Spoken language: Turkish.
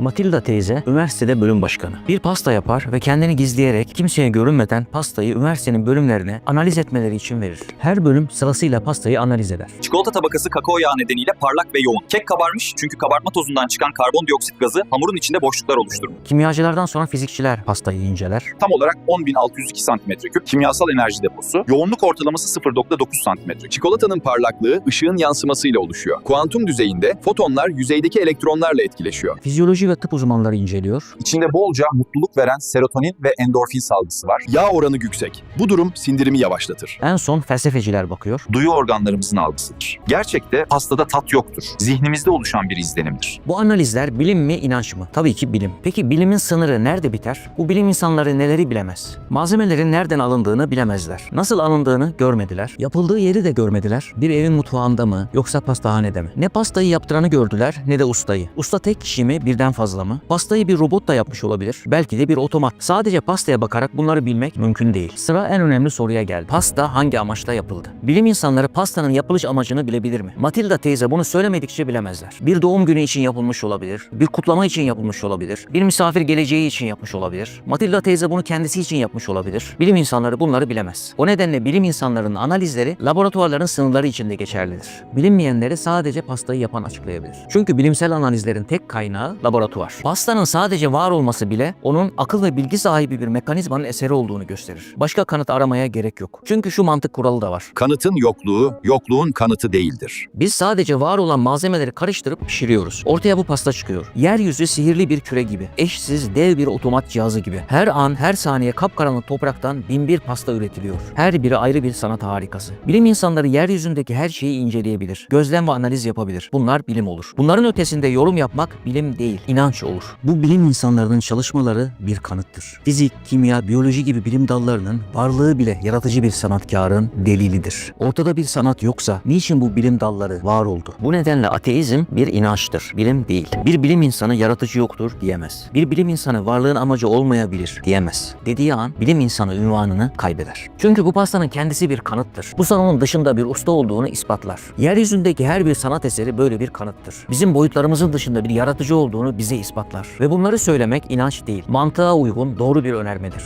Matilda teyze üniversitede bölüm başkanı. Bir pasta yapar ve kendini gizleyerek kimseye görünmeden pastayı üniversitenin bölümlerine analiz etmeleri için verir. Her bölüm sırasıyla pastayı analiz eder. Çikolata tabakası kakao yağı nedeniyle parlak ve yoğun. Kek kabarmış çünkü kabartma tozundan çıkan karbondioksit gazı hamurun içinde boşluklar oluşturmuş. Kimyacılardan sonra fizikçiler pastayı inceler. Tam olarak 10.602 cm3 kimyasal enerji deposu. Yoğunluk ortalaması 0.9 cm. Çikolatanın parlaklığı ışığın yansımasıyla oluşuyor. Kuantum düzeyinde fotonlar yüzeydeki elektronlarla etkileşiyor. Fizyoloji ve tıp uzmanları inceliyor. İçinde bolca mutluluk veren serotonin ve endorfin salgısı var. Yağ oranı yüksek. Bu durum sindirimi yavaşlatır. En son felsefeciler bakıyor. Duyu organlarımızın algısıdır. Gerçekte pastada tat yoktur. Zihnimizde oluşan bir izlenimdir. Bu analizler bilim mi inanç mı? Tabii ki bilim. Peki bilimin sınırı nerede biter? Bu bilim insanları neleri bilemez? Malzemelerin nereden alındığını bilemezler. Nasıl alındığını görmediler. Yapıldığı yeri de görmediler. Bir evin mutfağında mı yoksa pastahanede mi? Ne pastayı yaptıranı gördüler ne de ustayı. Usta tek kişi mi birden fazla mı? Pastayı bir robot da yapmış olabilir. Belki de bir otomat. Sadece pastaya bakarak bunları bilmek mümkün değil. Sıra en önemli soruya geldi. Pasta hangi amaçla yapıldı? Bilim insanları pastanın yapılış amacını bilebilir mi? Matilda teyze bunu söylemedikçe bilemezler. Bir doğum günü için yapılmış olabilir. Bir kutlama için yapılmış olabilir. Bir misafir geleceği için yapmış olabilir. Matilda teyze bunu kendisi için yapmış olabilir. Bilim insanları bunları bilemez. O nedenle bilim insanlarının analizleri laboratuvarların sınırları içinde geçerlidir. Bilinmeyenleri sadece pastayı yapan açıklayabilir. Çünkü bilimsel analizlerin tek kaynağı laboratuvar. Pastanın sadece var olması bile onun akıl ve bilgi sahibi bir mekanizmanın eseri olduğunu gösterir. Başka kanıt aramaya gerek yok. Çünkü şu mantık kuralı da var. Kanıtın yokluğu, yokluğun kanıtı değildir. Biz sadece var olan malzemeleri karıştırıp pişiriyoruz. Ortaya bu pasta çıkıyor. Yeryüzü sihirli bir küre gibi. Eşsiz dev bir otomat cihazı gibi. Her an her saniye kapkaranlık topraktan bin bir pasta üretiliyor. Her biri ayrı bir sanat harikası. Bilim insanları yeryüzündeki her şeyi inceleyebilir. Gözlem ve analiz yapabilir. Bunlar bilim olur. Bunların ötesinde yorum yapmak bilim değil, inanç olur. Bu bilim insanlarının çalışmaları bir kanıttır. Fizik, kimya, biyoloji gibi bilim dallarının varlığı bile yaratıcı bir sanatkarın delilidir. Ortada bir sanat yoksa niçin bu bilim dalları var oldu? Bu nedenle ateizm bir inançtır, bilim değil. Bir bilim insanı yaratıcı yoktur diyemez. Bir bilim insanı varlığın amacı olmayabilir diyemez. Dediği an bilim insanı ünvanını kaybeder. Çünkü bu pastanın kendisi bir kanıttır. Bu sanatın dışında bir usta olduğunu ispatlar. Yeryüzündeki her bir sanat eseri böyle bir kanıttır. Bizim boyutlarımızın dışında bir yaratıcı olduğunu bize ispatlar. Ve bunları söylemek inanç değil, mantığa uygun doğru bir önermedir.